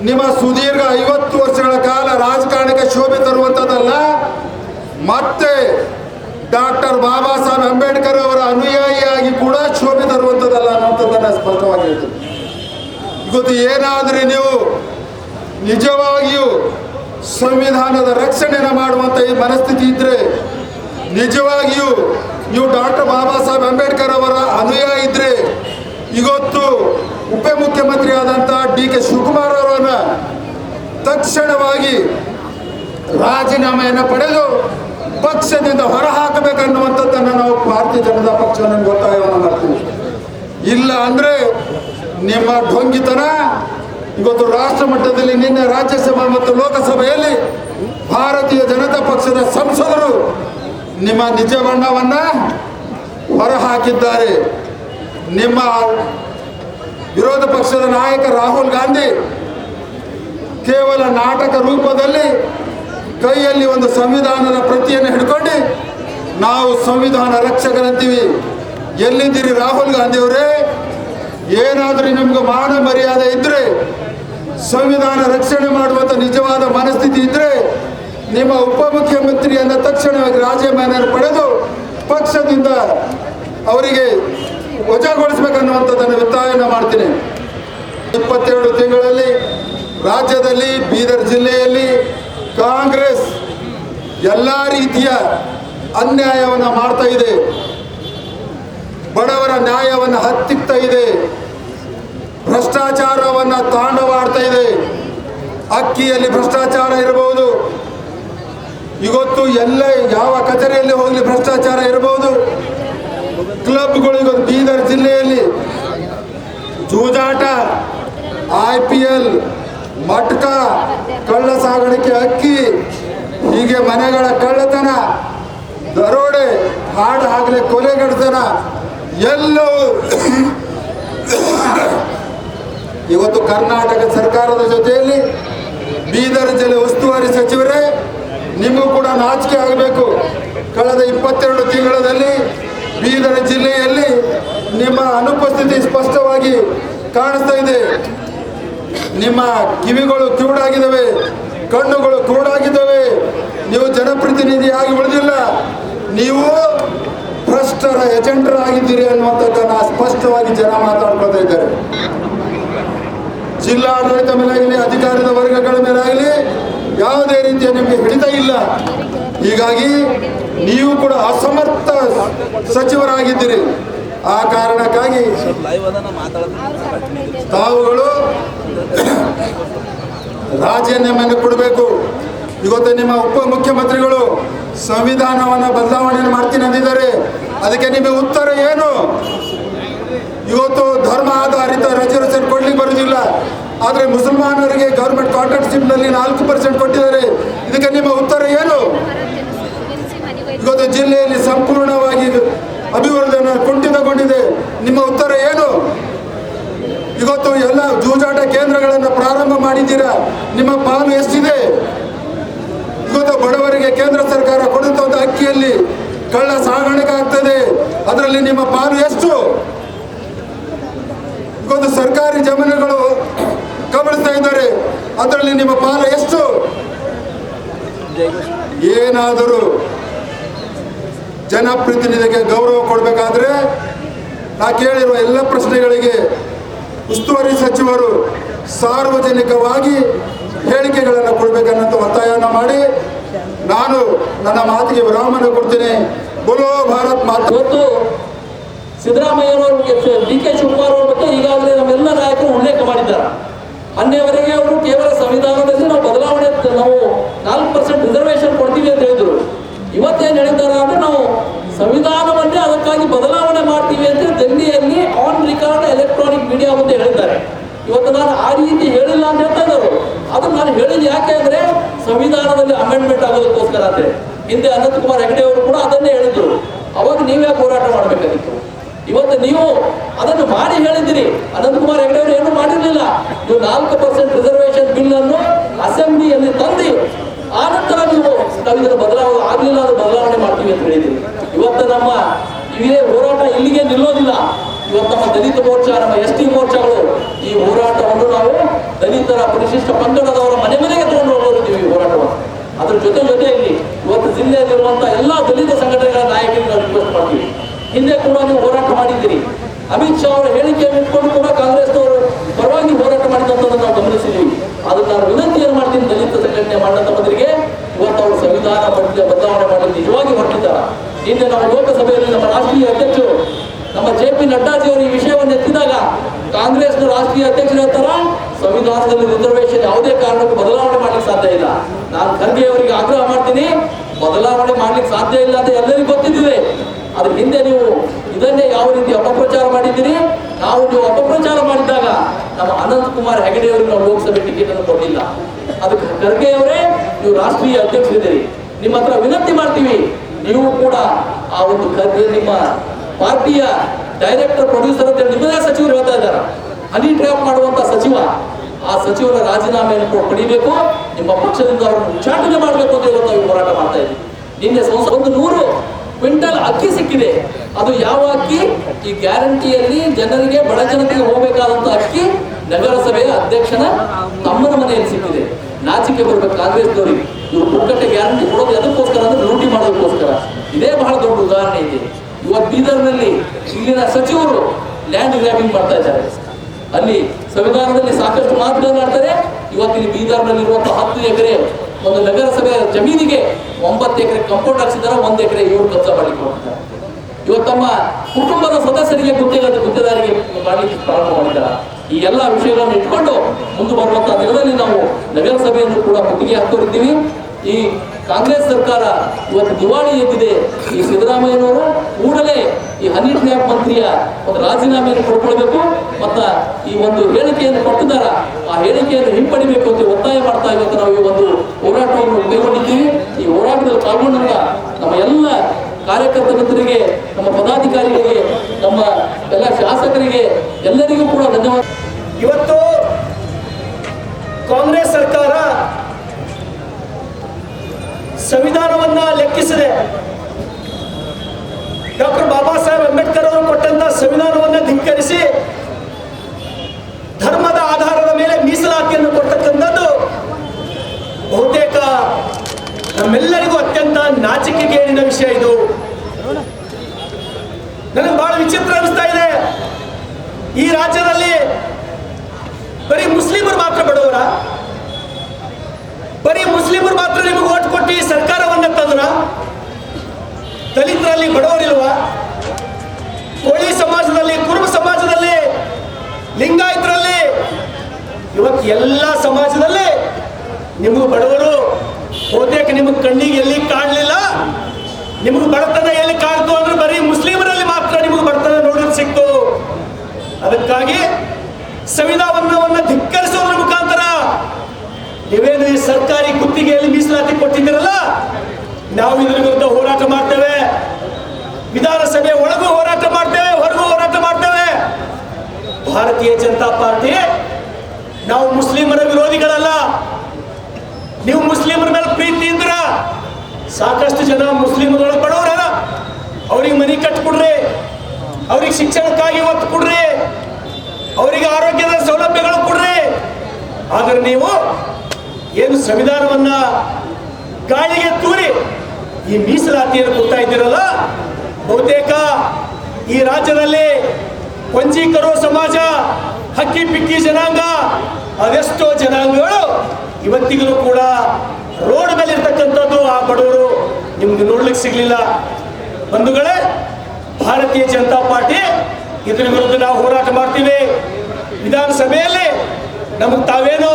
ನಿಮ್ಮ ಸುದೀರ್ಘ ಐವತ್ತು ವರ್ಷಗಳ ಕಾಲ ರಾಜಕಾರಣಕ್ಕೆ ಶೋಭೆ ತರುವಂಥದ್ದಲ್ಲ ಮತ್ತೆ ಡಾಕ್ಟರ್ ಬಾಬಾ ಸಾಹೇಬ್ ಅಂಬೇಡ್ಕರ್ ಅವರ ಅನುಯಾಯಿಯಾಗಿ ಕೂಡ ಶೋಭೆ ತರುವಂಥದ್ದಲ್ಲ ಅನ್ನುವಂಥದ್ದನ್ನು ಸ್ಪಷ್ಟವಾಗಿ ಹೇಳ್ತೀನಿ. ಇವತ್ತು ಏನಾದರೆ ನೀವು ನಿಜವಾಗಿಯೂ ಸಂವಿಧಾನದ ರಕ್ಷಣೆಯನ್ನು ಮಾಡುವಂಥ ಈ ಮನಸ್ಥಿತಿ ಇದ್ರೆ ನಿಜವಾಗಿಯೂ ನೀವು ಡಾಕ್ಟರ್ ಬಾಬಾ ಸಾಹೇಬ್ ಅಂಬೇಡ್ಕರ್ ಅವರ ಅನುಯಾಯಿ ಇದ್ರೆ ಇವತ್ತು ಉಪಮುಖ್ಯಮಂತ್ರಿ ಆದಂಥ ಡಿ ಕೆ ಶಿವಕುಮಾರ್ ಅವರನ್ನ ತಕ್ಷಣವಾಗಿ ರಾಜೀನಾಮೆಯನ್ನು ಪಡೆದು ಪಕ್ಷದಿಂದ ಹೊರಹಾಕಬೇಕನ್ನುವಂಥದ್ದನ್ನು ನಾವು ಭಾರತೀಯ ಜನತಾ ಪಕ್ಷವನ್ನು ಒತ್ತಾಯವನ್ನು ಮಾಡ್ತೀವಿ. ಇಲ್ಲ ಅಂದ್ರೆ ನಿಮ್ಮ ಢೊಂಗಿತನ ಇವತ್ತು ರಾಷ್ಟ್ರ ಮಟ್ಟದಲ್ಲಿ ನಿನ್ನೆ ರಾಜ್ಯಸಭಾ ಮತ್ತು ಲೋಕಸಭೆಯಲ್ಲಿ ಭಾರತೀಯ ಜನತಾ ಪಕ್ಷದ ಸಂಸದರು ನಿಮ್ಮ ನಿಜ ಬಣ್ಣವನ್ನ ಹೊರಹಾಕಿದ್ದಾರೆ. ನಿಮ್ಮ ವಿರೋಧ ಪಕ್ಷದ ನಾಯಕ ರಾಹುಲ್ ಗಾಂಧಿ ಕೇವಲ ನಾಟಕ ರೂಪದಲ್ಲಿ ಕೈಯಲ್ಲಿ ಒಂದು ಸಂವಿಧಾನದ ಪ್ರತಿಯನ್ನು ಹಿಡ್ಕೊಂಡು ನಾವು ಸಂವಿಧಾನ ರಕ್ಷಕರಂತೀವಿ. ಎಲ್ಲಿದ್ದೀರಿ ರಾಹುಲ್ ಗಾಂಧಿ ಅವರೇ ಏನಾದರೂ ನಿಮ್ಗೆ ಮಾನ ಮರ್ಯಾದೆ ಇದ್ರೆ, ಸಂವಿಧಾನ ರಕ್ಷಣೆ ಮಾಡುವಂತ ನಿಜವಾದ ಮನಸ್ಥಿತಿ ಇದ್ರೆ, ನಿಮ್ಮ ಉಪಮುಖ್ಯಮಂತ್ರಿಯನ್ನ ತಕ್ಷಣವಾಗಿ ರಾಜೀನಾಮೆಯನ್ನು ಪಡೆದು ಪಕ್ಷದಿಂದ ಅವರಿಗೆ ವಜಾಗೊಳಿಸಬೇಕನ್ನುವಂಥದ್ದನ್ನು ಒತ್ತಾಯನ ಮಾಡ್ತೀನಿ. ಇಪ್ಪತ್ತೆರಡು ತಿಂಗಳಲ್ಲಿ ರಾಜ್ಯದಲ್ಲಿ ಬೀದರ್ ಜಿಲ್ಲೆಯಲ್ಲಿ ಕಾಂಗ್ರೆಸ್ ಎಲ್ಲ ರೀತಿಯ ಅನ್ಯಾಯವನ್ನು ಮಾಡ್ತಾ ಇದೆ. ಬಡವರ ನ್ಯಾಯವನ್ನು ಹತ್ತಿಕ್ತಾ ಇದೆ. ಭ್ರಷ್ಟಾಚಾರವನ್ನು ತಾಂಡವಾಡ್ತಾ ಇದೆ. ಅಕ್ಕಿಯಲ್ಲಿ ಭ್ರಷ್ಟಾಚಾರ ಇರಬಹುದು ಇವತ್ತು ಎಲ್ಲ ಯಾವ ಕಚೇರಿಯಲ್ಲಿ ಹೋಗಲಿ ಭ್ರಷ್ಟಾಚಾರ ಇರಬಹುದು ಕ್ಲಬ್ಗಳು ಬೀದರ್ ಜಿಲ್ಲೆಯಲ್ಲಿ. ಜೂಜಾಟ ಐ ಪಿ ಎಲ್ ಮಟ್ಕ, ಕಳ್ಳ ಸಾಗಾಣಿಕೆ ಅಕ್ಕಿ, ಹೀಗೆ ಮನೆಗಳ ಕಳ್ಳತನ, ದರೋಡೆ, ಹಾಡು ಹಾಗಲೇ ಕೊಲೆಗಡತನ, ಎಲ್ಲವೂ ಇವತ್ತು ಕರ್ನಾಟಕ ಸರ್ಕಾರದ ಜೊತೆಯಲ್ಲಿ ಬೀದರ್ ಜಿಲ್ಲೆ ಉಸ್ತುವಾರಿ ಸಚಿವರೇ, ನಿಮಗೂ ಕೂಡ ನಾಚಿಕೆ ಆಗಬೇಕು. ಕಳೆದ ಇಪ್ಪತ್ತೆರಡು ತಿಂಗಳಲ್ಲಿ ಬೀದರ್ ಜಿಲ್ಲೆಯಲ್ಲಿ ನಿಮ್ಮ ಅನುಪಸ್ಥಿತಿ ಸ್ಪಷ್ಟವಾಗಿ ಕಾಣಿಸ್ತಾ ಇದೆ. ನಿಮ್ಮ ಕಿವಿಗಳು ಕಿವುಡಾಗಿದ್ದಾವೆ ಕಣ್ಣುಗಳು ಕುರುಡಾಗಿದ್ದಾವೆ ನೀವು ಜನಪ್ರತಿನಿಧಿಯಾಗಿ ಉಳಿದಿಲ್ಲ ನೀವು ಭ್ರಷ್ಟರ ಏಜೆಂಟರಾಗಿದ್ದೀರಿ ಅನ್ನುವಂಥದ್ದನ್ನು ಸ್ಪಷ್ಟವಾಗಿ ಜನ ಮಾತಾಡ್ಕೊಳ್ತಾ ಇದ್ದಾರೆ. ಜಿಲ್ಲಾಡಳಿತ ಮೇಲಾಗಲಿ ಅಧಿಕಾರದ ವರ್ಗಗಳ ಮೇಲಾಗಲಿ ಯಾವುದೇ ರೀತಿಯ ನಿಮಗೆ ಹಿಡಿತ ಇಲ್ಲ. ಹೀಗಾಗಿ ನೀವು ಕೂಡ ಅಸಮರ್ಥ ಸಚಿವರಾಗಿದ್ದೀರಿ. ಆ ಕಾರಣಕ್ಕಾಗಿ ತಾವುಗಳು ರಾಜೀನಾಮೆಯನ್ನು ಕೊಡಬೇಕು. ಇವತ್ತು ನಿಮ್ಮ ಉಪ ಮುಖ್ಯಮಂತ್ರಿಗಳು ಸಂವಿಧಾನವನ್ನು ಬದಲಾವಣೆ ಮಾಡ್ತೀನಿ ಅಂದಿದ್ದಾರೆ. ಅದಕ್ಕೆ ನಿಮಗೆ ಉತ್ತರ ಏನು? ಇವತ್ತು ಧರ್ಮ ಆಧಾರಿತ ರಿಸರ್ವೇಷನ್ ಕೊಡ್ಲಿಕ್ಕೆ ಬರುವುದಿಲ್ಲ ಆದರೆ ಮುಸಲ್ಮಾನರಿಗೆ ಗೌರ್ಮೆಂಟ್ ಕಾಂಟ್ರಾಕ್ಟ್ಶಿಪ್ನಲ್ಲಿ ನಾಲ್ಕು ಪರ್ಸೆಂಟ್ ಕೊಟ್ಟಿದ್ದಾರೆ. ಇದಕ್ಕೆ ನಿಮ್ಮ ಉತ್ತರ ಏನು? ಇವತ್ತು ಜಿಲ್ಲೆಯಲ್ಲಿ ಸಂಪೂರ್ಣವಾಗಿ ಅಭಿವೃದ್ಧಿಯನ್ನು ಕುಂಠಿತಗೊಂಡಿದೆ. ನಿಮ್ಮ ಉತ್ತರ ಏನು? ಇವತ್ತು ಎಲ್ಲ ಜೂಜಾಟ ಕೇಂದ್ರಗಳನ್ನು ಪ್ರಾರಂಭ ಮಾಡಿದ್ದೀರಾ? ನಿಮ್ಮ ಪಾಲು ಎಷ್ಟಿದೆ? ಇವತ್ತು ಬಡವರಿಗೆ ಕೇಂದ್ರ ಸರ್ಕಾರ ಕೊಡುತ್ತ ಒಂದು ಅಕ್ಕಿಯಲ್ಲಿ ಕಳ್ಳ ಸಾಗಾಣಿಕೆ ಆಗ್ತದೆ. ಅದರಲ್ಲಿ ನಿಮ್ಮ ಪಾಲು ಎಷ್ಟು? ಇವತ್ತು ಸರ್ಕಾರಿ ಜಮೀನುಗಳು ಕಬಳಿಸ್ತಾ ಇದ್ದಾರೆ. ಅದರಲ್ಲಿ ನಿಮ್ಮ ಪಾಲು ಎಷ್ಟು? ಏನಾದರೂ ಜನಪ್ರತಿನಿಧಿಗೆ ಗೌರವ ಕೊಡಬೇಕಾದ್ರೆ ನಾ ಕೇಳಿರುವ ಎಲ್ಲ ಪ್ರಶ್ನೆಗಳಿಗೆ ಉಸ್ತುವಾರಿ ಸಚಿವರು ಸಾರ್ವಜನಿಕವಾಗಿ ಹೇಳಿಕೆಗಳನ್ನು ಕೊಡಬೇಕನ್ನಂತ ಒತ್ತಾಯವನ್ನು ಮಾಡಿ ನಾನು ನನ್ನ ಮಾತಿಗೆ ವಿರಾಮನ ಕೊಡ್ತೀನಿ. ಬೋಲೋ ಭಾರತ್ ಮಾತಾ ಇವತ್ತು ಸಿದ್ದರಾಮಯ್ಯನವರು ಡಿ ಕೆ ಶಿವಕುಮಾರ್ ಅವರ ಬಗ್ಗೆ ಈಗಾಗಲೇ ನಮ್ಮೆಲ್ಲ ನಾಯಕರು ಉಲ್ಲೇಖ ಮಾಡಿದ್ದಾರೆ. ಅನ್ನೆವರೆಗೆ ಅವರು ಕೇವಲ ಸಂವಿಧಾನದಲ್ಲಿ ನಾವು ಬದಲಾವಣೆ ನಾವು ನಾಲ್ಕು ಪರ್ಸೆಂಟ್ ರಿಸರ್ವೇಶನ್ ಕೊಡ್ತೀವಿ ಅಂತ ಹೇಳಿದ್ರು. ಇವತ್ತೇನು ಹೇಳಿದ್ದಾರೆ ಅಂದ್ರೆ ನಾವು ಸಂವಿಧಾನವನ್ನೇ ಅದಕ್ಕಾಗಿ ಬದಲಾವಣೆ ಮಾಡ್ತೀವಿ ಅಂತ ದೆಹಲಿಯಲ್ಲಿ ಆನ್ ರಿಕಾರ್ಡ್ ಮೀಡಿಯಾ ಮುಂದೆ ಹೇಳಿದ್ದಾರೆ. ಇವತ್ತು ನಾನು ಆ ರೀತಿ ಹೇಳಿಲ್ಲ ಅಂತ ಹೇಳ್ತಾ ಇದ್ದರು ಅದು ನಾನು ಹೇಳಿದ್ದು ಯಾಕೆ ಅಂದ್ರೆ ಸಂವಿಧಾನದಲ್ಲಿ ಅಮೆಂಡ್ಮೆಂಟ್ ಆಗೋದಕ್ಕೋಸ್ಕರ ಅಂದ್ರೆ ಹಿಂದೆ ಅನಂತ್ ಕುಮಾರ್ ಹೆಗಡೆ ಅವರು ಕೂಡ ಅದನ್ನೇ ಹೇಳಿದ್ರು. ಅವಾಗ ನೀವೇ ಹೋರಾಟ ಮಾಡಬೇಕಾಗಿತ್ತು. ಇವತ್ತು ನೀವು ಅದನ್ನು ಮಾಡಿ ಹೇಳಿದ್ದೀರಿ. ಅನಂತ್ ಕುಮಾರ್ ಹೆಗಡೆ ಅವರು ಏನು ಮಾಡಿರಲಿಲ್ಲ. ನೀವು ನಾಲ್ಕು ಪರ್ಸೆಂಟ್ ರಿಸರ್ವೇಶನ್ ಬಿಲ್ ಅನ್ನು ಅಸೆಂಬ್ಲಿಯಲ್ಲಿ ತಂದು ಆ ನಂತರ ನೀವು ನಾವು ಬದಲಾವಣೆ ಆಗಲಿಲ್ಲ ಅದು ಬದಲಾವಣೆ ಮಾಡ್ತೀವಿ ಅಂತ ಹೇಳಿದ್ದೀರಿ. ಇವತ್ತು ನಮ್ಮ ಇದೇ ಹೋರಾಟ ಇಲ್ಲಿಗೆ ನಿಲ್ಲೋದಿಲ್ಲ. ಇವತ್ತು ನಮ್ಮ ದಲಿತ ಮೋರ್ಚಾ, ನಮ್ಮ ಎಸ್ ಟಿ ಮೋರ್ಚಾಗಳು ಈ ಹೋರಾಟವನ್ನು ನಾವು ದಲಿತರ ಪರಿಶಿಷ್ಟ ಪಂಗಡದವರ ಮನೆ ಮನೆಗೆ ತಗೊಂಡು ಹೋಗೋದಿದ್ದೀವಿ ಈ ಹೋರಾಟವನ್ನು. ಅದ್ರ ಜೊತೆ ಜೊತೆಯಲ್ಲಿ ಇವತ್ತು ಜಿಲ್ಲೆಯಲ್ಲಿರುವಂತಹ ಎಲ್ಲಾ ದಲಿತ ಸಂಘಟನೆಗಳ ನಾಯಕರಿಗೆ ನಾವು ರಿಕ್ವೆಸ್ಟ್ ಮಾಡ್ತೀವಿ. ಹಿಂದೆ ಕೂಡ ನೀವು ಹೋರಾಟ ಮಾಡಿದ್ದೀರಿ. ಅಮಿತ್ ಶಾ ಅವರ ಹೇಳಿಕೆಯನ್ನು ಇಟ್ಕೊಂಡು ಕೂಡ ಕಾಂಗ್ರೆಸ್ನವರು ಪರವಾಗಿ ಹೋರಾಟ ಮಾಡಿದಂತ ನಾವು ಗಮನಿಸಿದ್ದೀವಿ. ಅದನ್ನು ನಾನು ವಿನಂತಿಯನ್ನು ಮಾಡ್ತೀನಿ, ದಲಿತ ಸಂಘಟನೆ ಮಾಡಿದಂಥ ಮಂದಿರಿಗೆ ಇವತ್ತು ಅವರು ಸಂವಿಧಾನ ಬದಲ- ಬದಲಾವಣೆ ಮಾಡಲು ನಿಜವಾಗಿ ಹೊರಟಿದ್ದಾರೆ. ಹಿಂದೆ ನಾವು ಲೋಕಸಭೆಯಲ್ಲಿ ನಮ್ಮ ರಾಷ್ಟ್ರೀಯ ಅಧ್ಯಕ್ಷರು ನಮ್ಮ ಜೆ ಪಿ ನಡ್ಡಾಜಿ ಅವರು ಈ ವಿಷಯವನ್ನು ಎತ್ತಿದಾಗ ಕಾಂಗ್ರೆಸ್ನ ರಾಷ್ಟ್ರೀಯ ಅಧ್ಯಕ್ಷರು ಹೇಳ್ತಾರ, ಸಂವಿಧಾನದಲ್ಲಿ ರಿಸರ್ವೇಶನ್ ಯಾವುದೇ ಕಾರಣಕ್ಕೂ ಬದಲಾವಣೆ ಮಾಡ್ಲಿಕ್ಕೆ ಸಾಧ್ಯ ಇಲ್ಲ. ನಾನು ಖರ್ಗೆ ಅವರಿಗೆ ಆಗ್ರಹ ಮಾಡ್ತೀನಿ, ಬದಲಾವಣೆ ಮಾಡ್ಲಿಕ್ಕೆ ಸಾಧ್ಯ ಇಲ್ಲ ಅಂತ ಎಲ್ಲರಿಗೂ ಗೊತ್ತಿದ್ದೀವಿ ಅದ್ರ ಹಿಂದೆ ನೀವು ಇದನ್ನೇ ಯಾವ ರೀತಿ ಅಪಪ್ರಚಾರ ಮಾಡಿದ್ದೀರಿ? ನಾವು ನೀವು ಅಪಪ್ರಚಾರ ಮಾಡಿದಾಗ ನಮ್ಮ ಅನಂತ್ ಕುಮಾರ್ ಹೆಗಡೆ ಅವರಿಗೆ ನಾವು ಲೋಕಸಭೆ ಟಿಕೆಟ್ ಅನ್ನು ಕೊಟ್ಟಿಲ್ಲ. ಅದಕ್ಕೆ ಖರ್ಗೆ ಅವರೇ ನೀವು ರಾಷ್ಟ್ರೀಯ ಅಧ್ಯಕ್ಷರಿದ್ದೀರಿ. ನಿಮ್ಮ ಹತ್ರ ವಿನಂತಿ ಮಾಡ್ತೀವಿ, ನೀವು ಕೂಡ ಆ ಒಂದು ಖರ್ಗೆ ನಿಮ್ಮ ಪಾರ್ಟಿಯ ಡೈರೆಕ್ಟರ್, ಪ್ರೊಡ್ಯೂಸರ್ ಅಂತ ನಿಮ್ಮದೇ ಸಚಿವರು ಹೇಳ್ತಾ ಇದ್ದಾರೆ. ಹನಿ ಟ್ರ್ಯಾಪ್ ಮಾಡುವಂತ ಸಚಿವ, ಆ ಸಚಿವರ ರಾಜೀನಾಮೆಯನ್ನು ಪಡಿಬೇಕು, ನಿಮ್ಮ ಪಕ್ಷದಿಂದ ಅವರನ್ನು ಉಚ್ಚಾಟನೆ ಮಾಡಬೇಕು ಅಂತ ನಾವು ಹೋರಾಟ ಮಾಡ್ತಾ ಇದ್ದೀವಿ. ನಿನ್ನೆ ಒಂದು ನೂರು ಕ್ವಿಂಟಲ್ ಅಕ್ಕಿ ಸಿಕ್ಕಿದೆ. ಅದು ಯಾವ ಅಕ್ಕಿ? ಈ ಗ್ಯಾರಂಟಿಯಲ್ಲಿ ಜನರಿಗೆ ಬಡ ಜನತೆಗೆ ಹೋಗಬೇಕಾದಂತ ಅಕ್ಕಿ ನಗರಸಭೆಯ ಅಧ್ಯಕ್ಷನ ತಮ್ಮನ ಮನೆಯಲ್ಲಿ ಸಿಕ್ಕಿದೆ. ನಾಚಿಕೆ ಬರಬೇಕು ಕಾಂಗ್ರೆಸ್ನವರಿಗೆ. ಇವರು ಪುಕ್ಕಟ್ಟೆ ಗ್ಯಾರಂಟಿ ಕೊಡೋದು ಅದಕ್ಕೋಸ್ಕರ ಅಂದ್ರೆ ಲೂಟಿ ಮಾಡೋದಕ್ಕೋಸ್ಕರ. ಇದೇ ಬಹಳ ದೊಡ್ಡ ಉದಾಹರಣೆ ಇದೆ. ಇವತ್ತು ಬೀದರ್ನಲ್ಲಿ ಇಲ್ಲಿನ ಸಚಿವರು ಲ್ಯಾಂಡ್ ಗ್ರಾಬಿಂಗ್ ಮಾಡ್ತಾ ಇದ್ದಾರೆ. ಅಲ್ಲಿ ಸಂವಿಧಾನದಲ್ಲಿ ಸಾಕಷ್ಟು ಮಾತನಾಡ್ತಾರೆ ಇವತ್ತಿನ ಬೀದರ್ನಲ್ಲಿರುವಂತಹ ಹತ್ತು ಎಕರೆ ಒಂದು ನಗರಸಭೆ ಜಮೀನಿಗೆ ಒಂಬತ್ತು ಎಕರೆ ಕಂಪೌಂಡ್ ಹಾಕ್ಸಿದ್ದಾರೆ. ಒಂದು ಎಕರೆ ಏಳು ಕಬ್ಜಾ ಮಾಡಿಕೊಂಡಿದ್ದಾರೆ ಇವತ್ತು ತಮ್ಮ ಕುಟುಂಬದ ಸದಸ್ಯರಿಗೆ ಗುತ್ತಿಗೆ ಗುತ್ತಿಗೆದಾರಿಗೆ ಮಾಡಲಿಕ್ಕೆ ಪ್ರಾರಂಭ ಮಾಡಿದ್ದಾರೆ. ಈ ಎಲ್ಲ ವಿಷಯಗಳನ್ನು ಇಟ್ಕೊಂಡು ಮುಂದೆ ಬರುವಂತಹ ದಿನದಲ್ಲಿ ನಾವು ನಗರಸಭೆಯನ್ನು ಕೂಡ ಗುತ್ತಿಗೆ ಹಾಕೋರಿದ್ದೀವಿ ಈ ಕಾಂಗ್ರೆಸ್ ಸರ್ಕಾರ ಇವತ್ತು ದಿವಾಳಿ ಎದ್ದಿದೆ. ಈ ಸಿದ್ದರಾಮಯ್ಯನವರು ಕೂಡಲೇ ಈ ಹನಿ ಟ್ಯಾಪ್ ಮಂತ್ರಿಯ ಒಂದು ರಾಜೀನಾಮೆಯನ್ನು ಕೊಡ್ಕೊಳ್ಬೇಕು ಮತ್ತು ಈ ಒಂದು ಹೇಳಿಕೆಯನ್ನು ಕೊಟ್ಟಿದ್ದಾರ. ಆ ಹೇಳಿಕೆಯನ್ನು ಹಿಂಪಡಿಬೇಕು ಅಂತ ಒತ್ತಾಯ ಮಾಡ್ತಾ ಇವತ್ತು ನಾವು ಈ ಒಂದು ಹೋರಾಟವನ್ನು ಕೈಗೊಂಡಿದ್ದೀವಿ. ಈ ಹೋರಾಟದಲ್ಲಿ ಪಾಲ್ಗೊಂಡಂತ ನಮ್ಮ ಎಲ್ಲ ಕಾರ್ಯಕರ್ತ ಮಿತ್ರರಿಗೆ, ನಮ್ಮ ಪದಾಧಿಕಾರಿಗಳಿಗೆ, ನಮ್ಮ ಎಲ್ಲ ಶಾಸಕರಿಗೆ ಎಲ್ಲರಿಗೂ ಕೂಡ ಧನ್ಯವಾದ. ಇವತ್ತು ಕಾಂಗ್ರೆಸ್ ಸರ್ಕಾರ ಸಂವಿಧಾನವನ್ನ ಲೆಕ್ಕಿಸದೆ ಡಾಕ್ಟರ್ ಬಾಬಾ ಸಾಹೇಬ್ ಅಂಬೇಡ್ಕರ್ ಅವರು ಕೊಟ್ಟಂತ ಸಂವಿಧಾನವನ್ನ ಧಿಕ್ಕರಿಸಿ ಅದಕ್ಕಾಗಿ ಸಂವಿಧಾನವನ್ನು ಧಿಕ್ಕರಿಸುವುದರ ಮುಖಾಂತರ ನೀವೇನು ಈ ಸರ್ಕಾರಿ ಗುತ್ತಿಗೆಯಲ್ಲಿ ಮೀಸಲಾತಿ ಕೊಟ್ಟಿದ್ದೀರಲ್ಲ, ನಾವು ಇದರ ವಿರುದ್ಧ ಹೋರಾಟ ಮಾಡ್ತೇವೆ. ವಿಧಾನಸಭೆ ಒಳಗೂ ಹೋರಾಟ ಮಾಡ್ತೇವೆ, ಹೊರಗೂ ಹೋರಾಟ ಮಾಡ್ತೇವೆ. ಭಾರತೀಯ ಜನತಾ ಪಾರ್ಟಿ, ನಾವು ಮುಸ್ಲಿಮರ ವಿರೋಧಿಗಳಲ್ಲ. ನೀವು ಮುಸ್ಲಿಮರ ಮೇಲೆ ಪ್ರೀತಿ ಇದ್ರ ಸಾಕಷ್ಟು ಜನ ಮುಸ್ಲಿಮರೊಳಗೆ ಬಡವರಲ್ಲ. ಅವ್ರಿಗೆ ಮನೆ ಕಟ್ಕೊಡ್ರಿ ಅವ್ರಿಗೆ ಶಿಕ್ಷಣಕ್ಕಾಗಿ ಒತ್ತು ಕೊಡ್ರಿ. ಅವರಿಗೆ ಆರೋಗ್ಯದ ಸೌಲಭ್ಯಗಳು ಕೊಡ್ರಿ. ಆದ್ರೆ ನೀವು ಏನು ಸಂವಿಧಾನವನ್ನ ಗಾಳಿಗೆ ತೂರಿ ಈ ಮೀಸಲಾತಿಯನ್ನು ಕೊಡ್ತಾ ಇದ್ದೀರಲ್ಲ? ಬಹುತೇಕ ಈ ರಾಜ್ಯದಲ್ಲಿ ಕರೋ ಸಮಾಜ, ಹಕ್ಕಿ ಪಿಕ್ಕಿ ಜನಾಂಗ, ಅದೆಷ್ಟೋ ಜನಾಂಗಗಳು ಇವತ್ತಿಗೂ ಕೂಡ ರೋಡ್ ಮೇಲೆ ಇರ್ತಕ್ಕಂಥದ್ದು ಆ ಬಡವರು ನಿಮ್ಗೆ ನೋಡ್ಲಿಕ್ಕೆ ಸಿಗ್ಲಿಲ್ಲ. ಬಂಧುಗಳೇ, ಭಾರತೀಯ ಜನತಾ ಪಾರ್ಟಿ ಇದರ ವಿರುದ್ಧ ನಾವು ಹೋರಾಟ ಮಾಡ್ತೀವಿ. ವಿಧಾನಸಭೆಯಲ್ಲಿ ನಮಗೆ ತಾವೇನು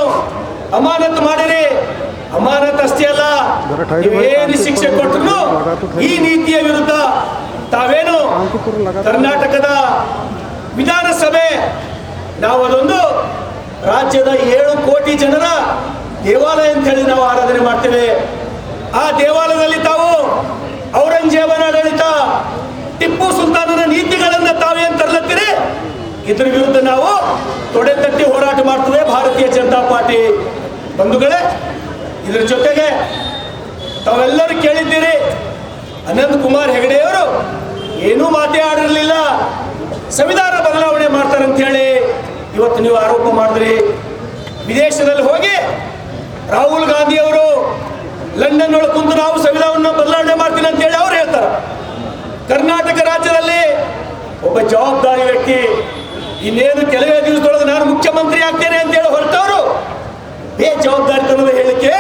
ಅಮಾನತ್ ಮಾಡಿರಿ? ಅಮಾನತ್ ಅಷ್ಟೇ ಅಲ್ಲ. ಏನು ಶಿಕ್ಷೆ ಕೊಟ್ಟರು ಈ ನೀತಿಯ ವಿರುದ್ಧ ತಾವೇನು ಕರ್ನಾಟಕದ ವಿಧಾನಸಭೆ, ನಾವು ಅದೊಂದು ರಾಜ್ಯದ ಏಳು ಕೋಟಿ ಜನರ ದೇವಾಲಯ ಅಂತ ಹೇಳಿ ನಾವು ಆರಾಧನೆ ಮಾಡ್ತೇವೆ. ಆ ದೇವಾಲಯದಲ್ಲಿ ತಾವು ಇದ್ರ ವಿರುದ್ಧ ನಾವು ತೊಡೆ ತಟ್ಟಿ ಹೋರಾಟ ಮಾಡ್ತದೆ ಭಾರತೀಯ ಜನತಾ ಪಾರ್ಟಿ. ಬಂಧುಗಳೇ, ಇದ್ರ ಜೊತೆಗೆ ತಾವೆಲ್ಲರೂ ಕೇಳಿದ್ದೀರಿ, ಅನಂತ್ ಕುಮಾರ್ ಹೆಗಡೆಯವರು ಏನೂ ಮಾತೇ ಆಡಿರಲಿಲ್ಲ. ಸಂವಿಧಾನ ಬದಲಾವಣೆ ಮಾಡ್ತಾರೆ ಅಂತ ಹೇಳಿ ಇವತ್ತು ನೀವು ಆರೋಪ ಮಾಡಿದ್ರಿ. ವಿದೇಶದಲ್ಲಿ ಹೋಗಿ ರಾಹುಲ್ ಗಾಂಧಿ ಅವರು ಲಂಡನ್ ಒಳಗೆ ಕುಂತು ನಾವು ಸಂವಿಧಾನವನ್ನು ಬದಲಾವಣೆ ಮಾಡ್ತೀನಿ ಅಂತ ಹೇಳಿ ಅವ್ರು ಹೇಳ್ತಾರೆ. ಕರ್ನಾಟಕ ರಾಜ್ಯದಲ್ಲಿ ಒಬ್ಬ ಜವಾಬ್ದಾರಿ ವ್ಯಕ್ತಿ ಇನ್ನೇನು ಕೆಲವೇ ದಿವಸದೊಳಗೆ ನಾನು ಮುಖ್ಯಮಂತ್ರಿ ಆಗ್ತೇನೆ ಅಂತ ಹೇಳಿ ಹೊರಟವರು, ಬೇಜವಾಬ್ದಾರಿತನದ ಹೇಳಿಕೆ,